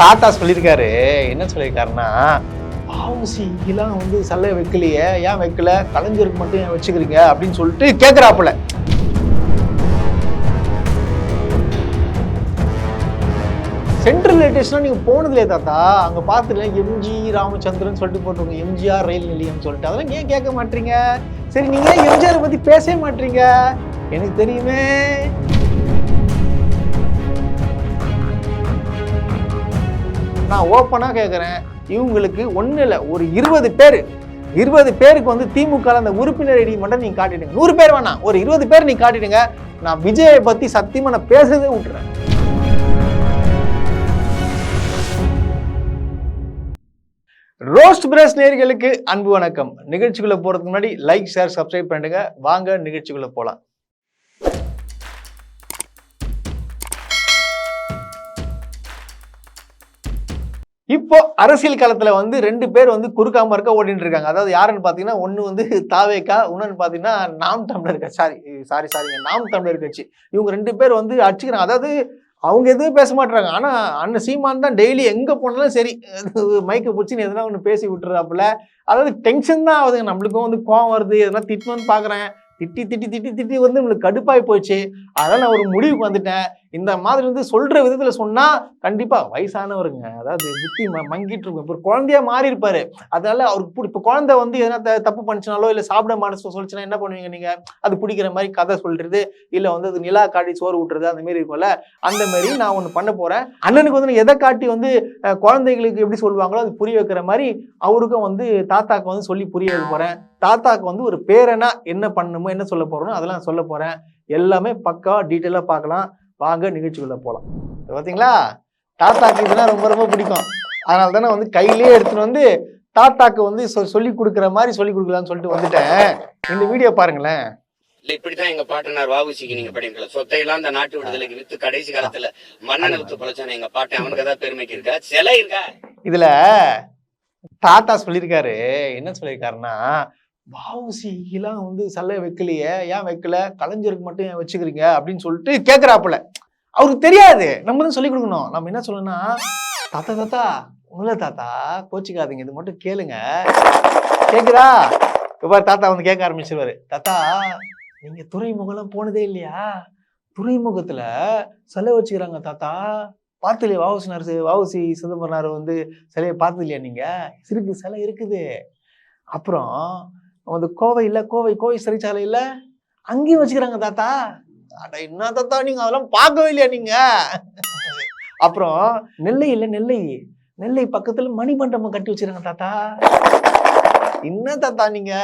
தாத்தா சொல்லியிருக்காரு. என்ன சொல்லியிருக்காருன்னா பாவசிக்கெல்லாம் வந்து சல்லை வைக்கலையே. ஏன் வைக்கல? கலைஞருக்கு மட்டும் ஏன் வச்சுக்கிறீங்க? அப்படின்னு சொல்லிட்டு கேட்குறாப்புல சென்ட்ரல் லேட்டஸ்ட்னா நீங்கள் போனதுலே தாத்தா. அங்கே பார்த்துல எம்ஜி ராமச்சந்திரன் சொல்லிட்டு போட்டிருக்கோங்க எம்ஜிஆர் ரயில் நிலையம் சொல்லிட்டு. அதெல்லாம் ஏன் கேட்க மாட்டீங்க? சரி நீங்கள் ஏன் பற்றி பேசவே மாட்டீங்க? எனக்கு தெரியுமே. நான் ஓப்பனாக கேட்குறேன் இவங்களுக்கு ஒன்றும் இல்லை. ஒரு இருபது பேர். இருபது பேருக்கு வந்து திமுக அந்த உறுப்பினர் ஐடி மட்டும் நீங்கள் காட்டிடுங்க. நூறு பேர் வேணாம். ஒரு இருபது பேர் நீ காட்டிடுங்க. நான் விஜயை பற்றி சத்தியமாக நான் பேசுறதே விட்டுறேன். ரோஸ்ட் பிரஸ் நேர்களுக்கு அன்பு வணக்கம். நிகழ்ச்சிக்குள்ள போகிறதுக்கு முன்னாடி லைக் ஷேர் சப்ஸ்கிரைப் பண்ணிடுங்க. வாங்க நிகழ்ச்சிக்குள்ளே போகலாம் இப்போ அரசியல் காலத்தில் வந்து ரெண்டு பேர் வந்து குறுக்காம இருக்க ஓடிட்டு இருக்காங்க. அதாவது யாருன்னு பார்த்தீங்கன்னா ஒன்று வந்து தாவேக்கா இன்னொன்று பார்த்தீங்கன்னா நாம் தமிழர் கட்சி. சாரி சாரி சாரிங்க நாம் தமிழர் கட்சி. இவங்க ரெண்டு பேர் வந்து அடிச்சுக்கிறாங்க. அதாவது அவங்க எதுவும் பேச மாட்டாங்க ஆனால் அண்ணன் சீமான் தான் டெய்லி எங்கே போனாலும் சரி மைக்கை பிடிச்சின்னு எதனா ஒன்று பேசி விட்டுறாப்புல. அதாவது டென்ஷன் தான் ஆகுதுங்க. நம்மளுக்கும் வந்து கோவம் வருது. எதனா திட்டணும்னு பார்க்குறேன் திட்டி திட்டி திட்டி திட்டி வந்து நம்மளுக்கு கடுப்பாகி போச்சு. அதனால் நான் ஒரு முடிவுக்கு வந்துட்டேன். இந்த மாதிரி வந்து சொல்கிற விதத்தில் சொன்னால் கண்டிப்பாக வயசானவருங்க அதாவது புத்தி ம மங்கிட்டு இருக்கும். இப்போ குழந்தையா மாறி இருப்பாரு அதனால அவருக்கு பிடி இப்போ குழந்தை வந்து எதனா த- தப்பு பண்ணிச்சுனாலோ இல்லை சாப்பிட மனசு சொல்லிச்சுன்னா என்ன பண்ணுவீங்க நீங்கள் அது பிடிக்கிற மாதிரி கதை சொல்றது இல்லை வந்து அது நிலா காட்டி சோறு விட்டுறது அந்த மாதிரி இருக்கும்ல? அந்த மாதிரி நான் ஒன்று பண்ண போகிறேன் அண்ணனுக்கு வந்து நான் எதை காட்டி வந்து குழந்தைகளுக்கு எப்படி சொல்லுவாங்களோ அது புரிய வைக்கிற மாதிரி அவருக்கும் வந்து தாத்தாக்கு வந்து சொல்லி புரிய வைக்க போகிறேன் தாத்தாக்கு வந்து ஒரு பேரனா என்ன பண்ணணுமோ என்ன சொல்ல போகிறோன்னு அதெல்லாம் சொல்ல போறேன். எல்லாமே பக்கா டீட்டெயிலாக பார்க்கலாம். வாங்க நிகழ்ச்சிக்குள்ள போகலாம் பார்த்தீங்களா தாத்தாக்கு இதெல்லாம் ரொம்ப ரொம்ப பிடிக்கும். அதனால தானே வந்து கையிலேயே எடுத்துட்டு வந்து தாத்தாக்கு வந்து சொல்லி கொடுக்குற மாதிரி சொல்லி கொடுக்கலாம்னு சொல்லிட்டு வந்துட்டேன். இந்த வீடியோ பாருங்களேன். இல்ல இப்படித்தான் எங்க பாட்டனார் வாவுசிக்கு நீங்க படிக்கல சொத்தையெல்லாம் இந்த நாட்டு விடுதலைக்கு வித்து கடைசி காலத்துல மன்னனை வித்து பழச்சான எங்க பாட்டன் அவனுக்கு ஏதாவது பெருமைக்கு இருக்கா? சிலை இருக்கா? இதுல தாத்தா சொல்லியிருக்காரு. என்ன சொல்லியிருக்காருன்னா வாவுசிக்கெல்லாம் வந்து சல்லை வைக்கலையே ஏன் வைக்கல? கலைஞருக்கு மட்டும் ஏன் வச்சுக்கிறீங்க? அப்படின்னு சொல்லிட்டு கேட்குறாப்புல அவருக்கு தெரியாது. நம்ம தான் சொல்லிக் கொடுக்கணும். நம்ம என்ன சொல்லணும்னா தாத்தா தாத்தா உங்கள தாத்தா கோச்சிக்காதீங்க. இது மட்டும் கேளுங்க. கேட்குதா இப்போ தாத்தா வந்து கேட்க ஆரம்பிச்சிருவாரு. தாத்தா நீங்கள் துறைமுகம்லாம் போனதே இல்லையா? துறைமுகத்தில் சிலை வச்சுக்கிறாங்க தாத்தா. பார்த்து இல்லையா வாவுசி நரசு வாவுசி சிதம்பரனார் வந்து சிலையை பார்த்தது இல்லையா நீங்கள் சிறுக்கு சிலை இருக்குது. அப்புறம் அந்த கோவை இல்ல கோவை கோவை சிறைச்சாலை அங்கேயும் வச்சுக்கிறாங்க தாத்தா. அட என்ன தாத்தா நீங்க அதெல்லாம் பார்க்கவே இல்லையா நீங்க? அப்புறம் நெல்லை இல்லை நெல்லை. நெல்லை பக்கத்துல மணிமண்டபம் கட்டி வச்சிருக்காங்க தாத்தா. என்ன தாத்தா நீங்க?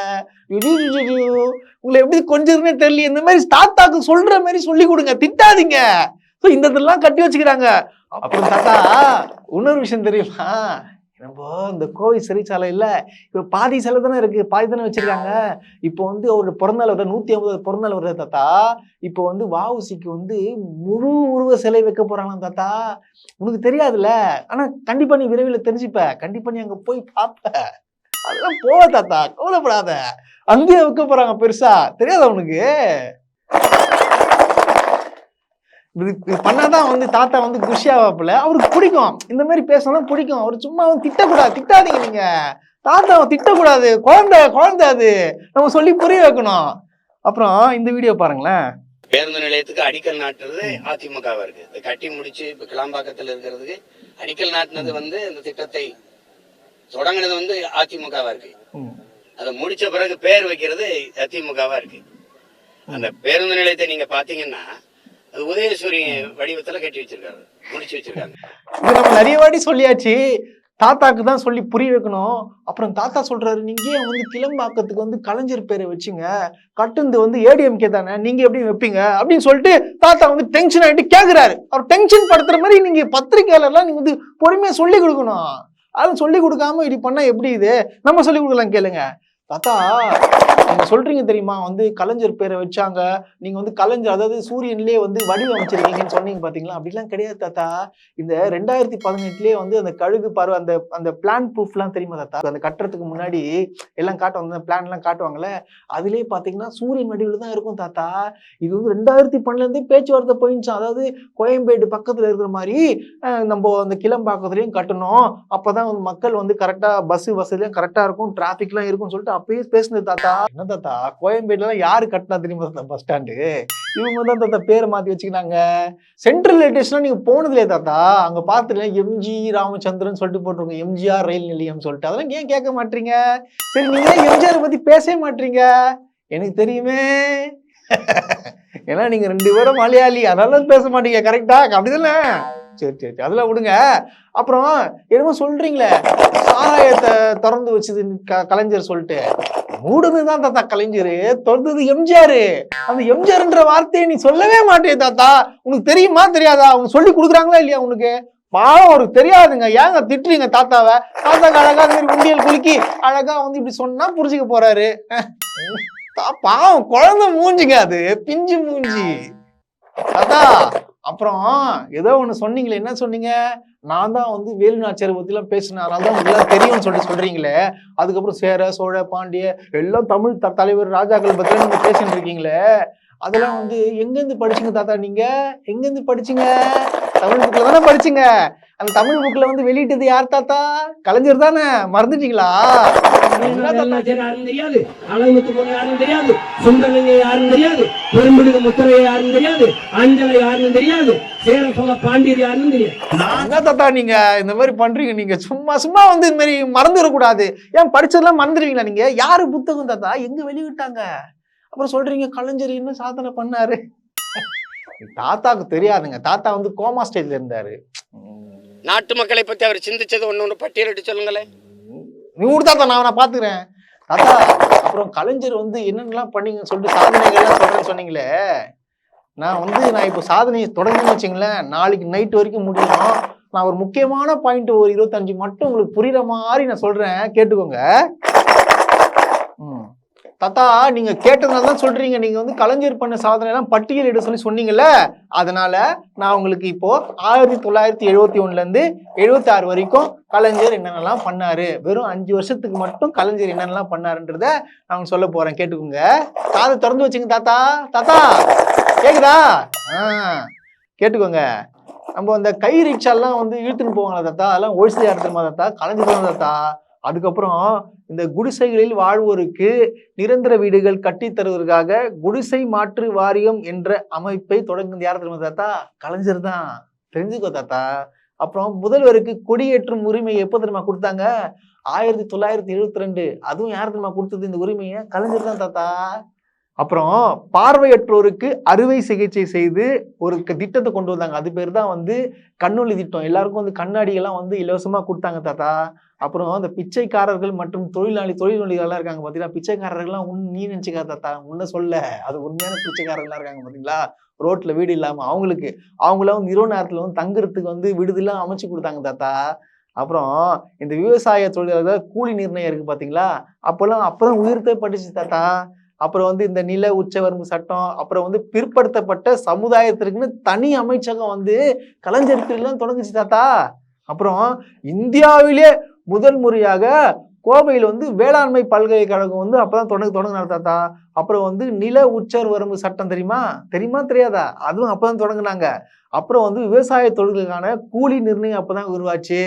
உங்களை எப்படி கொஞ்சம் தெரியல இந்த மாதிரி தாத்தாக்கு சொல்ற மாதிரி சொல்லி கொடுங்க. திட்டாதீங்க. ஸோ இந்த இதெல்லாம் கட்டி வச்சுக்கிறாங்க. அப்புறம் தாத்தா இன்னொரு விஷயம் தெரியுமா? நம்ம இந்த கோவை சிறைச்சாலை இல்லை? இப்போ பாதி சிலை தானே இருக்கு. பாதி தானே வச்சிருக்காங்க. இப்போ வந்து அவரோட பிறந்தநாள் வருது? நூத்தி ஐம்பது பிறந்தநாள் வருது தாத்தா? இப்போ வந்து வாவுசிக்கு வந்து முழு உருவ சிலை வைக்க போறாங்களாம் தாத்தா. உனக்கு தெரியாதுல்ல? ஆனா கண்டிப்பா நீ விரைவில் தெரிஞ்சுப்ப. கண்டிப்பா நீ அங்க போய் பார்ப்ப அதெல்லாம் போவ தாத்தா. கவலைப்படாத. அங்கேயே வைக்க போறாங்க பெருசா. தெரியாதா உனக்கு? இது பண்ணாதான் வந்து தாத்தா வந்து குஷியாவாப்புல. அவருக்கு பிடிக்கும். இந்த மாதிரி பேசணும் பிடிக்கும். அவர் சும்மா வந்து திட்டக்கூடாது. திட்டாதீங்க நீங்க. தாத்தாவை திட்டக்கூடாது. குழந்தை குழந்தை அது. நம்ம சொல்லி புரிய வைக்கணும். அப்புறம் இந்த வீடியோ பாருங்களேன். பேருந்து நிலையத்துக்கு அடிக்கல் நாட்டுறது அதிமுகவா இருக்கு. இதை கட்டி முடிச்சு இப்ப கிளாம்பாக்கத்துல இருக்கிறதுக்கு அடிக்கல் நாட்டினது வந்து இந்த திட்டத்தை தொடங்கினது வந்து அதிமுகவா இருக்கு. அதை முடிச்ச பிறகு பேர் வைக்கிறது அதிமுகவா இருக்கு. அந்த பேருந்து நிலையத்தை நீங்க பாத்தீங்கன்னா அது உதயசூரி வடிவத்துல கட்டி வச்சிருக்காரு முடிச்சு வச்சிருக்காங்க. இது நம்ம நிறைய வாட்டி சொல்லியாச்சு தாத்தாக்கு தான் சொல்லி புரிய வைக்கணும். அப்புறம் தாத்தா சொல்றாரு நீங்க ஏன் வந்து கிளம்பாக்கத்துக்கு வந்து கலைஞர் பேரை வச்சுங்க? கட்டுந்து வந்து ஏடிஎம்கே தானே நீங்க எப்படி வைப்பீங்க? அப்படின்னு சொல்லிட்டு தாத்தா வந்து டென்ஷன் ஆயிட்டு கேக்குறாரு. அவர் டென்ஷன் படுத்துற மாதிரி நீங்க பத்திரிக்கையாளர்லாம் நீங்க வந்து பொறுமையா சொல்லி கொடுக்கணும். அது சொல்லி கொடுக்காம இப்படி பண்ணா எப்படி இது? நம்ம சொல்லி கொடுக்கலாம் கேளுங்க. தாத்தா நீங்க சொல்றீங்க தெரியுமா? வந்து கலைஞர் பேரை வச்சாங்க. நீங்க வந்து கலைஞர் அதாவது சூரியன்லேயே வந்து வடிவமைச்சிருக்கீங்கன்னு சொன்னீங்க பாத்தீங்களா? அப்படிலாம் கிடையாது தாத்தா. இந்த ரெண்டாயிரத்தி பதினெட்டுலயே வந்து அந்த கழுகு பருவ அந்த அந்த பிளான் ப்ரூஃப்லாம் தெரியுமா தாத்தா? அந்த கட்டுறதுக்கு முன்னாடி எல்லாம் காட்டுவாங்க அந்த பிளான் எல்லாம் காட்டுவாங்கல்ல? அதுலயே பாத்தீங்கன்னா சூரியன் வடிவில் தான் இருக்கும் தாத்தா. இது வந்து ரெண்டாயிரத்தி பன்னெண்டுல பேச்சுவார்த்தை போயிடுச்சு. அதாவது கோயம்பேடு பக்கத்துல இருக்கிற மாதிரி நம்ம அந்த கிளம்பாக்கத்துலயும் கட்டணும். அப்பதான் வந்து மக்கள் வந்து கரெக்டா பஸ் வசதியும் கரெக்டா இருக்கும் டிராபிக்லாம் இருக்கும்னு சொல்லிட்டு அப்பயே பேசுனது தாத்தா. என்ன தாத்தா கோயம்பேடுலாம் யாரு கட்டினா தெரியுமா தாத்தா பஸ் ஸ்டாண்டு இவங்க தான் தாத்தா பேரை மாத்தி வச்சுக்கினாங்க. சென்ட்ரல் லேட்டஸ்ட்லாம் நீங்க போனதில்லையே தாத்தா. அங்க பார்த்துல எம்ஜி ராமச்சந்திரன் சொல்லிட்டு போட்டிருக்கோங்க எம்ஜிஆர் ரயில் நிலையம் சொல்லிட்டு. அதெல்லாம் ஏன் கேட்க மாட்டீங்க? சரி நீங்க எம்ஜிஆர் பத்தி பேசவே மாட்டீங்க. எனக்கு தெரியுமே. ஏன்னா நீங்க ரெண்டு பேரும் மலையாளி. அதனால பேச மாட்டீங்க. கரெக்டா அப்படிதானே? சரி சரி சரி, அதெல்லாம் விடுங்க. அப்புறம் என்னமோ சொல்றீங்களே. சாராயத்தை திறந்து வச்சது க- கலைஞர் சொல்லிட்டு. மூடுனதுதான் தாத்தா கலைஞர். திறந்தது எம்ஜிஆர். அந்த எம்ஜிஆர்ன்ற வார்த்தையை நீ சொல்லவே மாட்டே தாத்தா. உனக்கு தெரியுமா தெரியாதா? அவங்க சொல்லி கொடுக்குறாங்களா இல்லையா உனக்கு? பாவம் அவருக்கு தெரியாதுங்க. ஏங்க திட்டுறீங்க தாத்தாவை? தாத்தாக்கு அழகா அந்த மாதிரி உண்டியல் குலுக்கி அழகா வந்து இப்படி சொன்னா புரிஞ்சுக்க போறாரு. பாவம் குழந்தை மூஞ்சிங்க அது. பிஞ்சு மூஞ்சி. தாத்தா அப்புறம் ஏதோ ஒண்ணு சொன்னீங்களே என்ன சொன்னீங்க? நான் தான் வந்து வேலு நாச்சியார் பத்தி எல்லாம் பேசினேன். அதனால தான் எல்லாம் தெரியும்னு சொல்லிட்டு சொல்றீங்களே. அதுக்கப்புறம் சேர சோழ பாண்டிய எல்லாம் தமிழ் த- தலைவர் ராஜாக்கள் பற்றிலாம் நீங்கள் பேசிட்டு இருக்கீங்களே. அதெல்லாம் வந்து எங்கேருந்து படிச்சீங்க தாத்தா நீங்க? எங்கேருந்து படிச்சீங்க? தமிழ் புக்கில் தானே படிச்சீங்க. அந்த தமிழ் புக்கில் வந்து வெளியிட்டது யார் தாத்தா? கலைஞர் தானே. மறந்துட்டீங்களா? தெரியாது. அழகுமுத்து யாருன்னு தெரியாது. சுந்தரலிங்க யாருன்னு தெரியாது. பெரும்பிடுக முத்தரைய யாருன்னு தெரியாது. அஞ்சலை யாருன்னு தெரியாது. சேர சொல்ல பாண்டியர் யாருன்னு தெரியாது. என்ன தாத்தா நீங்க இந்த மாதிரி பண்றீங்க? நீங்க சும்மா சும்மா வந்து இந்த மாதிரி மறந்துடக்கூடாது. ஏன் படிச்சதெல்லாம் மறந்துடுவீங்களா நீங்க? யாரு புத்தகம் தாத்தா? எங்க வெளியிட்டாங்க? அப்புறம் சொல்றீங்க கலைஞர் என்ன சாதனை பண்ணாரு. தாத்தாக்கு தெரியாதுங்க. தாத்தா வந்து கோமா ஸ்டேஜ்ல இருந்தாரு. நாட்டு மக்களை பத்தி அவர் சிந்திச்சது ஒண்ணு ஒண்ணு பட்டியலிட்டு சொல்லுங்களேன். நீ விடு தாத்தா நான் நான் பாத்துக்கிறேன். தாத்தா அப்புறம் கலைஞர் வந்து என்னென்னலாம் பண்ணீங்கன்னு சொல்லிட்டு சாதனைகள்லாம் சொல்றேன்னு சொன்னீங்களே. நான் வந்து நான் இப்போ சாதனையை தொடங்கணும்னு வச்சுங்களேன் நாளைக்கு நைட் வரைக்கும் முடியும் நான் ஒரு முக்கியமான பாயிண்ட் ஒரு இருபத்தஞ்சு மட்டும் உங்களுக்கு புரியுற மாதிரி நான் சொல்றேன். கேட்டுக்கோங்க. தாத்தா நீங்க கேட்டதுனால தான் சொல்றீங்க. நீங்க வந்து கலைஞர் பண்ண சாதனை எல்லாம் பட்டியலிட சொல்லி சொன்னீங்கல்ல? அதனால நான் உங்களுக்கு இப்போ ஆயிரத்தி தொள்ளாயிரத்தி எழுபத்தி ஒண்ணுல இருந்து எழுபத்தி ஆறு வரைக்கும் கலைஞர் என்னென்னலாம் பண்ணாரு? வெறும் அஞ்சு வருஷத்துக்கு மட்டும் கலைஞர் என்னென்னலாம் பண்ணாருன்றத நான் உங்களுக்கு சொல்ல போறேன். கேட்டுக்கோங்க. காதை திறந்து வச்சுங்க தாத்தா. தாத்தா கேக்குதா? ஆ கேட்டுக்கோங்க. நம்ம அந்த கை ரிக்ஷாலாம் வந்து இழுத்துன்னு போவாங்களா தாத்தா? அதெல்லாம் ஒழிச்சு யார் தாத்தா? கலைஞர் தாத்தா? அதுக்கப்புறம் இந்த குடிசைகளில் வாழ்வோருக்கு நிரந்தர வீடுகள் கட்டித் தருவதற்காக குடிசை மாற்று வாரியம் என்ற அமைப்பை தொடங்குது யார் தெரியுமா தாத்தா? கலைஞர் தான். தெரிஞ்சுக்கோ தாத்தா. அப்புறம் முதல்வருக்கு கொடியேற்றும் உரிமை எப்போ தெரியுமா கொடுத்தாங்க? ஆயிரத்தி தொள்ளாயிரத்தி எழுபத்தி ரெண்டு அதுவும் யார் தெரியுமா கொடுத்தது இந்த உரிமையை? கலைஞர் தான் தாத்தா. அப்புறம் பார்வையற்றோருக்கு அறுவை சிகிச்சை செய்து ஒரு க- திட்டத்தை கொண்டு வந்தாங்க. அது பேர் தான் வந்து கண்ணொளி திட்டம். எல்லாருக்கும் வந்து கண்ணாடி எல்லாம் வந்து இலவசமா கொடுத்தாங்க தாத்தா. அப்புறம் அந்த பிச்சைக்காரர்கள் மற்றும் தொழிலாளி தொழில்நொழிகள்லாம் இருக்காங்க பார்த்தீங்களா பிச்சைக்காரர்கள்லாம் உன் நீ நினைச்சுக்கா தாத்தா உன்ன சொல்ல. அது உண்மையான பிச்சைக்காரர்கள்லாம் இருக்காங்க பார்த்தீங்களா ரோட்ல வீடு இல்லாமல் அவங்களுக்கு அவங்களாம் வந்து இரவு நேரத்தில் வந்து தங்குறதுக்கு வந்து விடுதெல்லாம் அமைச்சு கொடுத்தாங்க தாத்தா. அப்புறம் இந்த விவசாய தொழிலாளர்கள் கூலி நிர்ணயம் இருக்கு பார்த்தீங்களா அப்போல்லாம் அப்பதான் உயிர்த்தே பட்டுச்சு தாத்தா. அப்புறம் வந்து இந்த நில உச்சவரம்பு சட்டம் அப்புறம் வந்து பிற்படுத்தப்பட்ட சமுதாயத்திற்குன்னு தனி அமைச்சகம் வந்து கலைஞர் திருலாம் தொடங்குச்சு தாத்தா. அப்புறம் இந்தியாவிலே முதல் முறையாக கோவையில் வந்து வேளாண்மை பல்கலைக்கழகம் வந்து அப்பதான் தொடங்க தொடங்கினார் தாத்தா அப்புறம் வந்து நில உச்சர் வரம்பு சட்டம் தெரியுமா? தெரியுமா தெரியாதா? அதுவும் அப்பதான் தொடங்குனாங்க. அப்புறம் வந்து விவசாய தொழில்களுக்கான கூலி நிர்ணயம் அப்பதான் உருவாச்சு.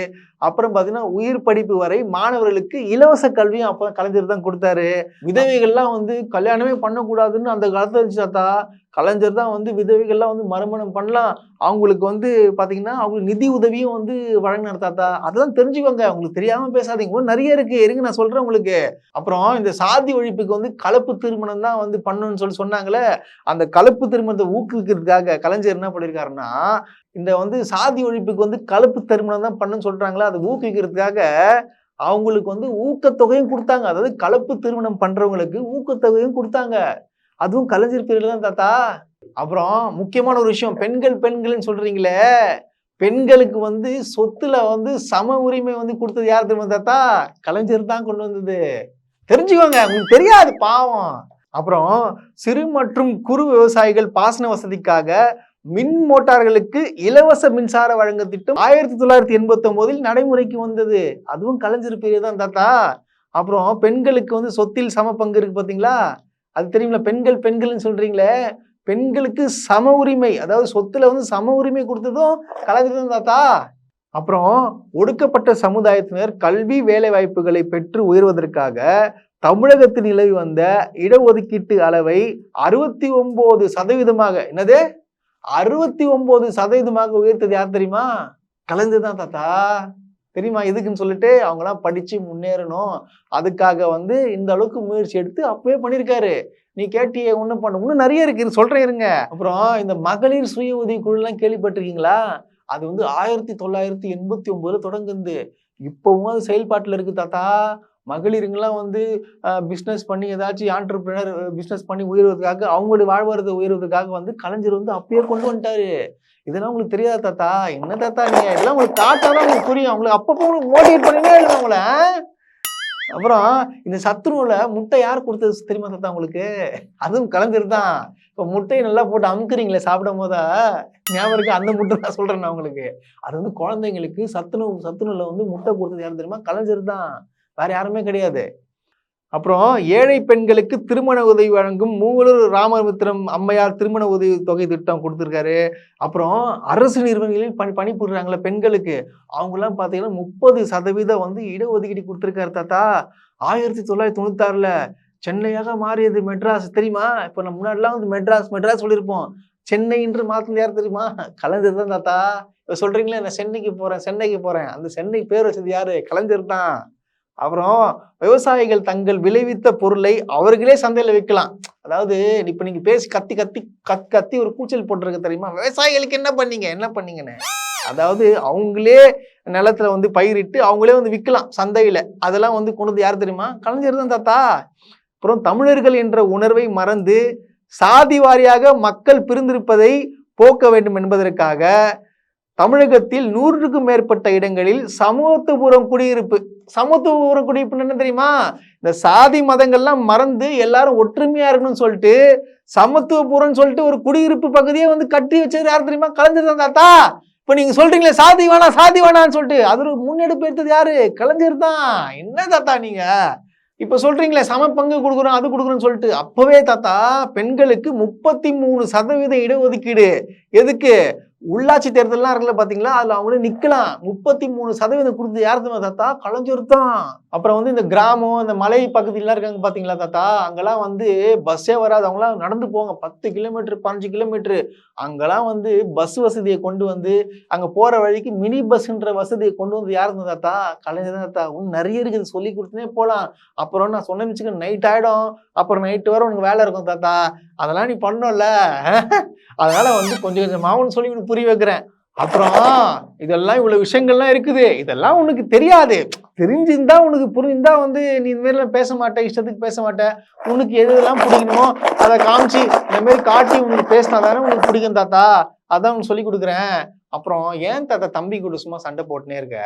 அப்புறம் பார்த்தீங்கன்னா உயிர் படிப்பு வரை மாணவர்களுக்கு இலவச கல்வியும் அப்பதான் கலைஞர் தான் கொடுத்தாரு. விதவைகள்லாம் வந்து கல்யாணமே பண்ணக்கூடாதுன்னு அந்த காலத்துல இருந்துச்சு தாத்தா. கலைஞர் தான் வந்து விதவைகள்லாம் வந்து மறுமணம் பண்ணலாம். அவங்களுக்கு வந்து பார்த்தீங்கன்னா அவங்களுக்கு நிதி உதவியும் வந்து வழங்கினார் தாத்தா அதெல்லாம் தெரிஞ்சுக்கோங்க. அவங்களுக்கு தெரியாமல் பேசாதீங்க. நிறைய இருக்குது இருங்க நான் சொல்கிறேன் உங்களுக்கு. அப்புறம் இந்த சாதி ஒழிப்புக்கு வந்து கலப்பு திருமணம் தான் வந்து பண்ணணும்னு சொல்லி சொன்னாங்களே அந்த கலப்பு திருமணத்தை ஊக்குவிக்கிறதுக்காக கலைஞர் என்ன பண்ணியிருக்காருன்னா இந்த வந்து சாதி ஒழிப்புக்கு வந்து கலப்பு திருமணம் தான் பண்ணுன்னு சொல்கிறாங்களா அதை ஊக்குவிக்கிறதுக்காக அவங்களுக்கு வந்து ஊக்கத்தொகையும் கொடுத்தாங்க. அதாவது கலப்பு திருமணம் பண்ணுறவங்களுக்கு ஊக்கத்தொகையும் கொடுத்தாங்க. அதுவும் கலைஞர் பீரியட்ல தான் தாத்தா. அப்புறம் முக்கியமான ஒரு விஷயம் பெண்கள் பெண்கள்னு சொல்றீங்களே பெண்களுக்கு வந்து சொத்துல வந்து சம உரிமை வந்து கொடுத்தது யார் தெரியுமா தாத்தா? கலைஞர் தான் கொண்டு வந்தது. தெரிஞ்சுக்கோங்க உங்களுக்கு தெரியாது பாவம். அப்புறம் சிறு மற்றும் குறு விவசாயிகள் பாசன வசதிக்காக மின் மோட்டார்களுக்கு இலவச மின்சார வழங்க திட்டம் ஆயிரத்தி தொள்ளாயிரத்தி எண்பத்தி ஒன்பதில் நடைமுறைக்கு வந்தது. அதுவும் கலைஞர் பெரிய தான் தாத்தா. அப்புறம் பெண்களுக்கு வந்து சொத்தில் சம பங்கு இருக்கு பார்த்தீங்களா அது தெரியுங்களா பெண்கள் பெண்கள்னு சொல்றீங்களே பெண்களுக்கு சம உரிமை அதாவது சொத்துல வந்து சம உரிமை கொடுத்ததும் கலந்து தான் தாத்தா. அப்புறம் ஒடுக்கப்பட்ட சமுதாயத்தினர் கல்வி வேலை வாய்ப்புகளை பெற்று உயர்வதற்காக தமிழகத்தில் நிலவி வந்த இடஒதுக்கீட்டு அளவை அறுபத்தி ஒன்பது சதவீதமாக என்னது? அறுபத்தி ஒன்பது சதவீதமாக உயர்த்தது யார் தெரியுமா? கலைஞர் தான் தாத்தா. தெரியுமா எதுக்குன்னு சொல்லிட்டு அவங்களாம் படித்து முன்னேறணும். அதுக்காக வந்து இந்த அளவுக்கு முயற்சி எடுத்து அப்பவே பண்ணியிருக்காரு. நீ கேட்டியே ஒன்றும் பண்ண இன்னும் நிறைய இருக்குது சொல்றேன் இருங்க. அப்புறம் இந்த மகளிர் சுய உதவி குழுலாம் கேள்விப்பட்டிருக்கீங்களா? அது வந்து ஆயிரத்தி தொள்ளாயிரத்தி எண்பத்தி ஒன்பதுல தொடங்குது. இப்போவும் அது செயல்பாட்டில் இருக்கு தாத்தா. மகளிருங்கெல்லாம் வந்து பிஸ்னஸ் பண்ணி ஏதாச்சும் ஆண்டர்பிரினர் பிஸ்னஸ் பண்ணி உயர்வதற்காக அவங்களுடைய வாழ்வாரத்தை உயர்வதற்காக வந்து கலைஞர் வந்து அப்பயே கொண்டு வந்துட்டாரு. இதெல்லாம் உங்களுக்கு தெரியாத தாத்தா. என்ன தாத்தா நீங்க? இதெல்லாம் உங்களுக்கு காட்டாதான் உங்களுக்கு புரியும். அவங்களுக்கு அப்பப்போ உங்களுக்கு மோட்டிவேட் பண்ணினே இல்லை அவங்கள அப்புறம் இந்த சத்துருவுல முட்டை யார் கொடுத்தது தெரியுமா தாத்தா உங்களுக்கு? அதுவும் கலைஞர் தான். இப்போ முட்டையை நல்லா போட்டு அமுக்குறீங்களே சாப்பிடும் போதா ஞாபகம் இருக்கு? அந்த முட்டை தான் சொல்கிறேன் நான் உங்களுக்கு. அது வந்து குழந்தைங்களுக்கு சத்துணவு சத்துணவுல வந்து முட்டை கொடுத்தது யார் தெரியுமா? கலைஞர் தான். வேற யாருமே கிடையாது. அப்புறம் ஏழை பெண்களுக்கு திருமண உதவி வழங்கும் மூவலூர் ராமமித்திரம் அம்மையார் திருமண உதவி தொகை திட்டம் கொடுத்துருக்காரு. அப்புறம் அரசு நிறுவனங்களில் பணி பணிபுரிறாங்களே பெண்களுக்கு. அவங்கெல்லாம் பார்த்தீங்கன்னா முப்பது சதவீதம் வந்து இடஒதுக்கீடு கொடுத்துருக்காரு தாத்தா. ஆயிரத்தி தொள்ளாயிரத்தி தொண்ணூத்தாறில் சென்னையாக மாறியது மெட்ராஸ். தெரியுமா? இப்போ நம்ம முன்னாடிலாம் வந்து மெட்ராஸ் மெட்ராஸ் சொல்லியிருப்போம். சென்னை என்று மாத்தினது யார் தெரியுமா? கலைஞர் தான் தாத்தா. இப்போ சொல்றீங்களே நான் சென்னைக்கு போகிறேன் சென்னைக்கு போகிறேன் அந்த சென்னை பேர் வச்சது யார்? கலைஞர் தான். அப்புறம் விவசாயிகள் தங்கள் விளைவித்த பொருளை அவர்களே சந்தையில் விற்கலாம் அதாவது இப்போ நீங்கள் பேசி கத்தி கத்தி கத் கத்தி ஒரு கூச்சல் போட்டிருக்க தெரியுமா? விவசாயிகளுக்கு என்ன பண்ணீங்க? என்ன பண்ணீங்கன்னு? அதாவது அவங்களே நிலத்துல வந்து பயிரிட்டு அவங்களே வந்து விற்கலாம் சந்தையில். அதெல்லாம் வந்து கொண்டு வந்து யார் தெரியுமா? கலைஞர் தான் தாத்தா. அப்புறம் தமிழர்கள் என்ற உணர்வை மறந்து சாதி வாரியாக மக்கள் பிரிந்திருப்பதை போக்க வேண்டும் என்பதற்காக தமிழகத்தில் நூறுக்கும் மேற்பட்ட இடங்களில் சமத்துவபுரம் குடியிருப்பு. சமத்துவபுரம் குடியிருப்புன்னு என்ன தெரியுமா? இந்த சாதி மதங்கள்லாம் மறந்து எல்லாரும் ஒற்றுமையா இருக்கணும்னு சொல்லிட்டு சமத்துவபுரம்னு சொல்லிட்டு ஒரு குடியிருப்பு பகுதியை வந்து கட்டி வச்சது யார் தெரியுமா? கலைஞர் தான் தாத்தா. இப்ப நீங்க சொல்றீங்களே சாதி வேணாம் சாதி வேணான்னு சொல்லிட்டு. அது ஒரு முன்னெடுப்பு எடுத்தது யாரு? கலைஞர் தான். என்ன தாத்தா நீங்க? இப்ப சொல்றீங்களே சம பங்கு கொடுக்குறோம் அது கொடுக்குறோம்னு சொல்லிட்டு. அப்பவே தாத்தா பெண்களுக்கு முப்பத்தி மூணு சதவீத இடஒதுக்கீடு. எதுக்கு? உள்ளாட்சி தேர்தல்லாம் இருக்குல்ல பாத்தீங்களா? அதுல அவங்களே நிக்கலாம். முப்பத்தி மூணு சதவீதம் கொடுத்து யார் தெரியுமா தாத்தா? கலைஞர் தான். அப்புறம் வந்து இந்த கிராமம் இந்த மலை பகுதியெல்லாம் இருக்காங்க பார்த்தீங்களா தாத்தா? அங்கெல்லாம் வந்து பஸ்ஸே வராது. அவங்களாம் நடந்து போவாங்க. பத்து கிலோமீட்டர் பதினஞ்சு கிலோமீட்டர். அங்கெல்லாம் வந்து பஸ் வசதியை கொண்டு வந்து அங்கே போகிற வழிக்கு மினி பஸ்ன்ற வசதியை கொண்டு வந்து யார் இருந்தா தாத்தா? கலைஞர் தான் தாத்தா. இன்னும் நிறைய இருக்குது. சொல்லி கொடுத்துனே போகலாம் அப்புறம் நான் சொன்னேன் வச்சுக்க நைட் ஆகிடும் அப்புறம் நைட்டு வர உனக்கு வேலை இருக்கும் தாத்தா. அதெல்லாம் நீ பண்ணோம்ல. அதனால் வந்து கொஞ்சம் கொஞ்சமாவும் சொல்லி உனக்கு புரிய வைக்கிறேன். அப்புறம் இதெல்லாம் இவ்வளவு விஷயங்கள்லாம் இருக்குது. இதெல்லாம் உனக்கு தெரியாது. தெரிஞ்சிருந்தா உனக்கு புரிஞ்சிருந்தா வந்து நீ இந்த மாதிரிலாம் பேச மாட்டேன் இஷ்டத்துக்கு பேச மாட்டேன் உனக்கு எதுலாம் பிடிக்கணுமோ அதை காமிச்சு இந்த மாதிரி காட்டி உனக்கு பேசினா தானே உனக்கு பிடிக்கும் தாத்தா. அதான் உனக்கு சொல்லி கொடுக்குறேன். அப்புறம் ஏன் தாத்தா தம்பி கூட சும்மா சண்டை போட்டுனே இருக்க?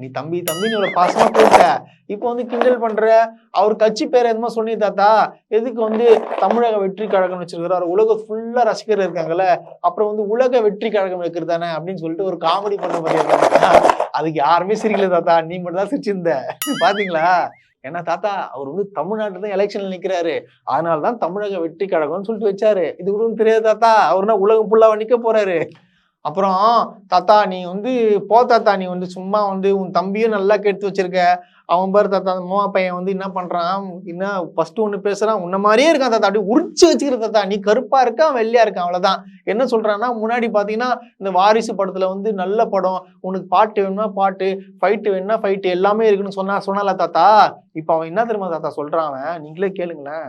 நீ தம்பி தம்பின்னு ஒரு பாசமா பேச இப்போ வந்து கிண்டல் பண்ற அவர் கட்சி பேர் எதுமா சொன்னீங்க தாத்தா. எதுக்கு வந்து தமிழக வெற்றி கழகம் வச்சிருக்கிறார்? உலக ஃபுல்லா ரசிகர் இருக்காங்கல்ல. அப்புறம் வந்து உலக வெற்றி கழகம் வைக்கிறது தானே அப்படின்னு சொல்லிட்டு ஒரு காமெடி பண்ண பாத்தீங்களா அதுக்கு யாருமே சிரிக்கல தாத்தா. நீ மட்டும் தான் சிரிச்சிருந்த. பாத்தீங்களா? ஏன்னா தாத்தா அவர் வந்து தமிழ்நாட்டுல தான் எலெக்ஷன்ல நிக்கிறாரு. அதனால தான் தமிழக வெற்றி கழகம்னு சொல்லிட்டு வச்சாரு. இது கூட தெரியாது தாத்தா. அவர்னா உலகம் ஃபுல்லாக நிக்க போறாரு? அப்புறம் தாத்தா நீ வந்து போ தாத்தா நீ வந்து சும்மா வந்து உன் தம்பியும் நல்லா கெடுத்து வச்சிருக்க. அவன் பாரு தாத்தா அந்த மோவா பையன் வந்து என்ன பண்ணுறான் என்ன ஃபஸ்ட்டு ஒன்று பேசுகிறான் உன்ன மாதிரியே இருக்கான் தாத்தா. அப்படியே உரிச்சு வச்சுக்கிற தாத்தா. நீ கருப்பாக இருக்கான் வெள்ளையாக இருக்கான் அவ்வளோதான் என்ன சொல்கிறான்னா முன்னாடி பார்த்தீங்கன்னா இந்த வாரிசு படத்தில் வந்து நல்ல படம் உனக்கு பாட்டு வேணும்னா பாட்டு ஃபைட்டு வேணும்னா ஃபைட்டு எல்லாமே இருக்குன்னு சொன்னா சொன்னால தாத்தா. இப்போ அவன் என்ன தெரியுமா தாத்தா சொல்கிறான் அவன்? நீங்களே கேளுங்களேன்.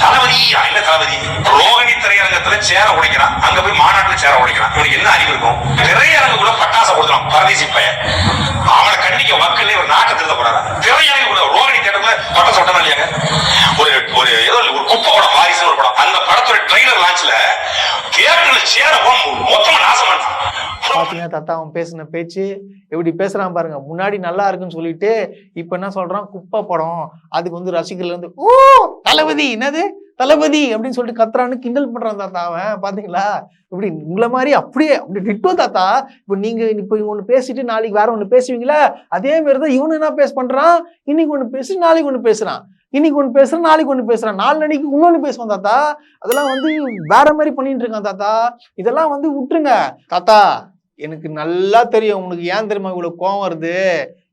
தளபதி என்ன தளபதி. ரோகிணி திரையரங்கத்துல சேர உடைக்கிறான். அங்க போய் மாநாட்டுல சேர உடைக்கிறான். இவனுக்கு என்ன அறிவு இருக்கும்? திரையரங்குக்குள்ள பட்டாசை கொடுத்துறான். பார்த்தா அவன் பேசின பேச்சு எப்படி பேசுறான் பாருங்க. முன்னாடி நல்லா இருக்குன்னு சொல்லிட்டு இப்ப என்ன சொல்றான்? குப்பை படம். அதுக்கு வந்து ரசிகர்ல இருந்து ஓ தளபதி என்னது? தளபதி அப்படின்னு சொல்லிட்டு கத்துறான்னு கிண்டல் பண்றான் தாத்தா அவன். பாத்தீங்களா? இப்படி உங்களை மாதிரி அப்படியே அப்படி டிட்டோ தாத்தா. இப்போ நீங்க இப்போ ஒன்று பேசிட்டு நாளைக்கு வேற ஒன்று பேசுவீங்களா? அதே மாதிரி தான் இவனு என்ன பேச பண்றான்? இன்னைக்கு ஒன்று பேசி நாளைக்கு ஒன்று பேசுறான். இன்னைக்கு ஒன்று பேசுறேன் நாளைக்கு ஒன்று பேசுறான். நாலு நாளைக்கு இன்னொன்று பேசுவான் தாத்தா. அதெல்லாம் வந்து வேற மாதிரி பண்ணிட்டு இருக்கான் தாத்தா. இதெல்லாம் வந்து விட்டுருங்க. தாத்தா எனக்கு நல்லா தெரியும். உனக்கு ஏன் தெரியுமா இவ்வளோ கோவம் வருது?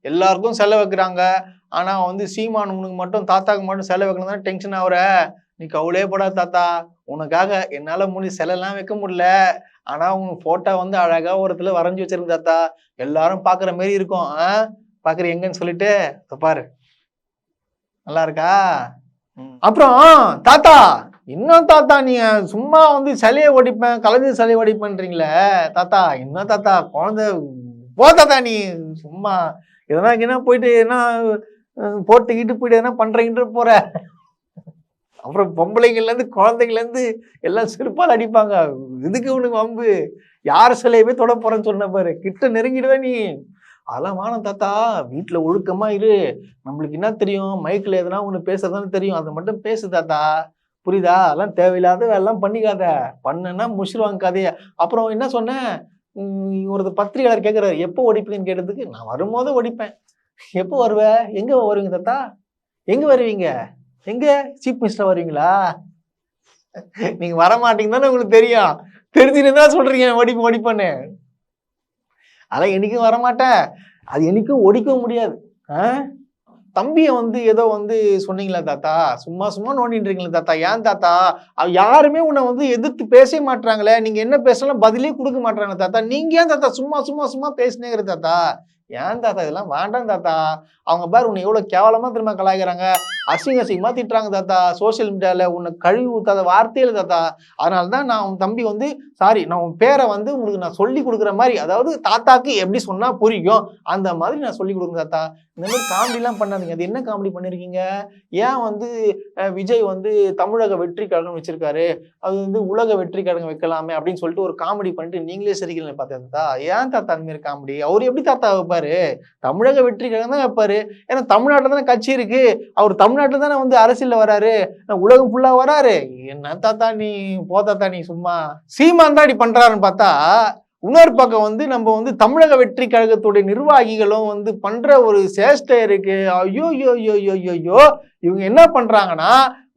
எல்லாருக்கும் செலவு வைக்கிறாங்க. ஆனால் வந்து சீமான் உனக்கு மட்டும் தாத்தாக்கு மட்டும் செலவு வைக்கணும் தான் டென்ஷன் ஆகுற நீ கவலையே படாத தாத்தா. உனக்காக என்னால் முடிஞ்ச செலெல்லாம் வைக்க முடியல. ஆனால் உன் ஃபோட்டோ வந்து அழகாக ஒரு இடத்துல வரைஞ்சி வச்சிருந்த தாத்தா. எல்லாரும் பார்க்குற மாரி இருக்கும். ஆ? பார்க்குற எங்கன்னு சொல்லிட்டு பாரு. நல்லா இருக்கா? அப்புறம் தாத்தா! இன்னும் தாத்தா நீங்க சும்மா வந்து சிலையை ஒடிப்பேன் கலைஞர் சிலையை ஒடிப்பேன்றீங்களே தாத்தா இன்னும் தாத்தா குழந்தை போ தாத்தா நீ சும்மா எதனா என்ன போயிட்டு என்ன போட்டுக்கிட்டு போயிட்டு எதனா பண்றீங்கன்ற போற. அப்புறம் பொம்பளைங்கள்லேருந்து குழந்தைங்கள்லேருந்து எல்லாம் செருப்பால் அடிப்பாங்க. இதுக்கு உனக்கு வம்பு? யார் சிலையவே தொட போகிறேன்னு சொன்ன பாரு. கிட்ட நெருங்கிடுவே நீ. அதெல்லாம் வானம் தாத்தா. வீட்டில் ஒழுக்கமாக இரு. நம்மளுக்கு என்ன தெரியும்? மைக்கில் எதனா ஒன்று பேசுறதுன்னு தெரியும். அதை மட்டும் பேசு தாத்தா. புரியுதா? அதெல்லாம் தேவையில்லாத வேலைலாம் பண்ணிக்காத. பண்ணனா முஷிருவாங்க கதையை அப்புறம் என்ன சொன்னேன்? ஒரு பத்திரிகையாளர் கேட்குறாரு எப்போ ஒடிப்பீங்கன்னு கேட்டதுக்கு நான் வரும்போது ஒடிப்பேன். எப்போ வருவ? எங்கே வருவீங்க தாத்தா? எங்கே வருவீங்க? எங்கே? சீஃப் மினிஸ்டர் வருவீங்களா? நீங்கள் வர தானே உங்களுக்கு தெரியும். தெரிஞ்சுட்டு தான் சொல்கிறீங்க ஒடிப்பு ஒடிப்பேன்னு. அதெல்லாம் என்றைக்கும் வரமாட்டேன். அது என்னைக்கும் ஒடிக்கவும் முடியாது. ஆ? தம்பியை வந்து ஏதோ வந்து சொன்னீங்களா தாத்தா? சும்மா சும்மா நோண்டின்றீங்களா தாத்தா. ஏன் தாத்தா? யாருமே உன்னை வந்து எதிர்த்து பேசவே மாட்றாங்களே. நீங்க என்ன பேசலாம் பதிலே கொடுக்க மாட்றாங்க தாத்தா. நீங்க ஏன் தாத்தா சும்மா சும்மா சும்மா பேசினேங்கிற தாத்தா. ஏன் தாத்தா? இதெல்லாம் வேண்டாம் தாத்தா. அவங்க பாரு உன்னை எவ்வளவு கேவலமா திரும்ப கலாய்க்கிறாங்க. அசிங்க அசிங்கமா திட்டுறாங்க தாத்தா. சோஷியல் மீடியால உன்னை கழுவி ஊத்தாத வார்த்தையில தாத்தா. அதனால தான் நான் உன் தம்பி வந்து சாரி நான் உன் பேரை வந்து உங்களுக்கு நான் சொல்லி கொடுக்குற மாதிரி அதாவது தாத்தாக்கு எப்படி சொன்னால் புரியும் அந்த மாதிரி நான் சொல்லி கொடுக்குறேன் தாத்தா. இந்த மாதிரி காமெடிலாம் பண்ணாதீங்க. அது என்ன காமெடி பண்ணிருக்கீங்க? ஏன் வந்து விஜய் வந்து தமிழக வெற்றி கழகம் வச்சிருக்காரு. அது வந்து உலக வெற்றி கழகம் வைக்கலாமே அப்படின்னு சொல்லிட்டு ஒரு காமெடி பண்ணிட்டு நீங்களே சிரிக்கல பார்த்தா தாத்தா. ஏன் தாத்தா அந்த மாதிரி காமெடி அவர் எப்படி தாத்தா வைப்பாரு? தமிழக வெற்றி கழகம் தான் வைப்பாரு. ஏன்னா தமிழ்நாட்டில் தானே கட்சி இருக்கு. அவர் தமிழ்நாட்டில் தானே வந்து அரசியல்ல வராரு. உலகம் ஃபுல்லா வராரு. என்ன தாத்தா நீ போ தாத்தா நீ சும்மா. சீமான் தான் இப்படி பார்த்தா இன்னொரு பக்கம் வந்து நம்ம வந்து தமிழக வெற்றி கழகத்துடைய நிர்வாகிகளும் வந்து பண்ற ஒரு சேஷ்டை இருக்கு. ஐயோ ஐயோ ஐயோ ஐயோ ஐயோ, இவங்க என்ன பண்றாங்கன்னா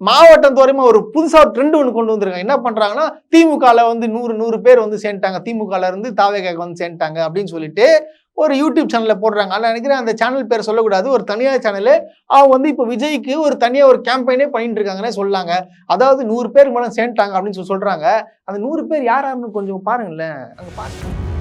மாவட்டம் தோறையுமா ஒரு புதுசா ஒரு ட்ரெண்ட் ஒன்று கொண்டு வந்திருக்காங்க. என்ன பண்றாங்கன்னா திமுகல வந்து நூறு நூறு பேர் வந்து சேர்ந்துட்டாங்க. திமுகல இருந்து தாவேகாக்கு வந்து சேர்ந்துட்டாங்க அப்படின்னு சொல்லிட்டு ஒரு யூடியூப் சேனலில் போடுறாங்க. ஆனால் நினைக்கிறேன் அந்த சேனல் பேர் சொல்லக்கூடாது. ஒரு தனியார் சேனலு அவங்க வந்து இப்போ விஜய்க்கு ஒரு தனியாக ஒரு கேம்பெயினே பண்ணிட்டு இருக்காங்கன்னே சொல்லாங்க. அதாவது நூறு பேருக்கு மேலே சேர்ந்துட்டாங்க அப்படின்னு சொல்லி சொல்கிறாங்க அந்த நூறு பேர் யார் யாருன்னு கொஞ்சம் பாருங்களேன். அங்கே பாருங்க.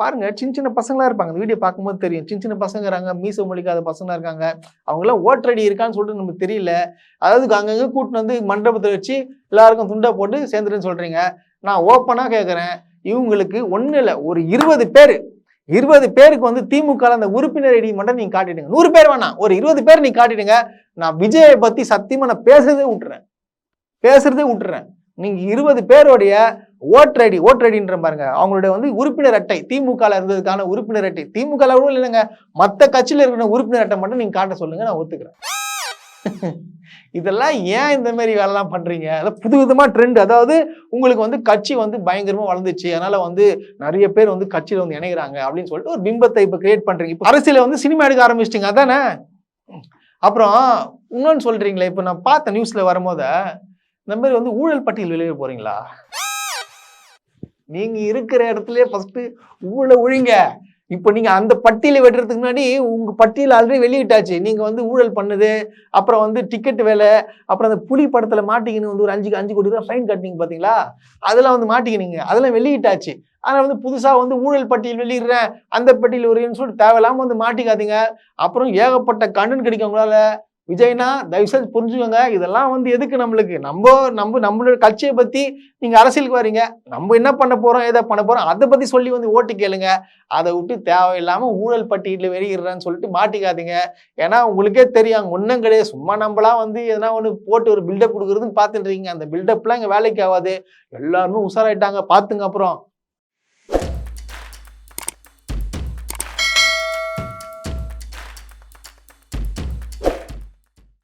பாருங்க சின்ன சின்ன பசங்களா இருப்பாங்க. அந்த வீடியோ பார்க்கும்போது தெரியும். சின்ன சின்ன பசங்க இருக்காங்க மீச மொழிக்காத பசங்களா இருக்காங்க. அவங்க எல்லாம் ஓட்டரடி இருக்கான்னு சொல்லிட்டு நமக்கு தெரியல. அதாவது அங்கங்க கூட்டிட்டு வந்து மண்டபத்தை வச்சு எல்லாருக்கும் துண்டை போட்டு சேர்ந்துருன்னு சொல்றீங்க. நான் ஓப்பனா கேட்கறேன் இவங்களுக்கு ஒண்ணு இல்லை. ஒரு இருபது பேர். இருபது பேருக்கு வந்து திமுக அந்த உறுப்பினர் ஐடி மட்டும் நீங்க காட்டிடுங்க. நூறு பேர் வேணாம். ஒரு இருபது பேர் நீ காட்டிடுங்க. நான் விஜயை பத்தி சத்தியமா நான் பேசுறதே விட்டுறேன் பேசுறதே விட்டுறேன் நீங்க இருபது பேருடைய ஓட்டர் ஐடி ஓட்டர் ஐடின்ற பாருங்க. அவங்களுடைய வந்து உறுப்பினர் அட்டை திமுகவில் இருந்ததுக்கான உறுப்பினர் அட்டை. திமுக ல இல்லைங்க. மற்ற கட்சியில் இருக்கிற உறுப்பினர் அட்டை மட்டும் நீங்க காட்ட சொல்லுங்க நான் ஒத்துக்கிறேன். இதெல்லாம் ஏன் இந்த மாதிரி வேலைலாம் பண்றீங்க? அதெல்லாம் புது விதமா ட்ரெண்ட் அதாவது உங்களுக்கு வந்து கட்சி வந்து பயங்கரமா வளர்ந்துச்சு. அதனால வந்து நிறைய பேர் வந்து கட்சியில வந்து இணைகிறாங்க அப்படின்னு சொல்லிட்டு ஒரு பிம்பத்தை இப்ப கிரியேட் பண்றீங்க. இப்போ அரசியல வந்து சினிமா எடுக்க ஆரம்பிச்சிட்டீங்க அதானே? அப்புறம் இன்னொன்னு சொல்றீங்களே இப்போ நான் பார்த்த நியூஸ்ல வரும்போது இந்த மாதிரி வந்து ஊழல் பட்டியல் வெளியே போறீங்களா? நீங்க இருக்கிற இடத்துல ஃபர்ஸ்ட் ஊழ ஒழிங்க. இப்போ நீங்க அந்த பட்டியலை வெட்டுறதுக்கு முன்னாடி உங்க பட்டியல் ஆல்ரெடி வெளியிட்டாச்சு. நீங்க வந்து ஊழல் பண்ணுது அப்புறம் வந்து டிக்கெட் வேலை அப்புறம் அந்த புலி படத்துல மாட்டிக்கின்னு வந்து ஒரு அஞ்சு அஞ்சு கோடி ரூபாய் ஃபைன் கட்டினீங்க பாத்தீங்களா? அதெல்லாம் வந்து மாட்டிக்கினீங்க. அதெல்லாம் வெளியிட்டாச்சு. ஆனால் வந்து புதுசாக வந்து ஊழல் பட்டியல் வெளியிடுறேன். அந்த பட்டியல் ஒரு சொல்லிட்டு தேவையில்லாமல் வந்து மாட்டிக்காதீங்க. அப்புறம் ஏகப்பட்ட கண்டன் கிடைக்கும் உங்களால். விஜய்னா தயவு செஞ்சு புரிஞ்சுக்கோங்க இதெல்லாம் வந்து எதுக்கு நம்மளுக்கு? நம்ம நம்ம நம்மளோட கட்சியை பற்றி நீங்கள் அரசியலுக்கு வரீங்க. நம்ம என்ன பண்ண போகிறோம் எதை பண்ண போகிறோம் அதை பற்றி சொல்லி வந்து ஓட்டு கேளுங்க. அதை விட்டு தேவையில்லாமல் ஊழல் பட்டியலில் வெளியிடுறேன்னு சொல்லிட்டு மாட்டிக்காதீங்க. ஏன்னா உங்களுக்கே தெரியும் அங்கே ஒன்றும் கிடையாது. சும்மா நம்மளாம் வந்து எதனா ஒன்று போட்டு ஒரு பில்டப் கொடுக்குறதுன்னு பார்த்துட்டு இருக்கீங்க. அந்த பில்டப்லாம் இங்கே வேலைக்கு ஆகாது. எல்லாருமே உஷாராயிட்டாங்க. பார்த்துங்க அப்புறம்.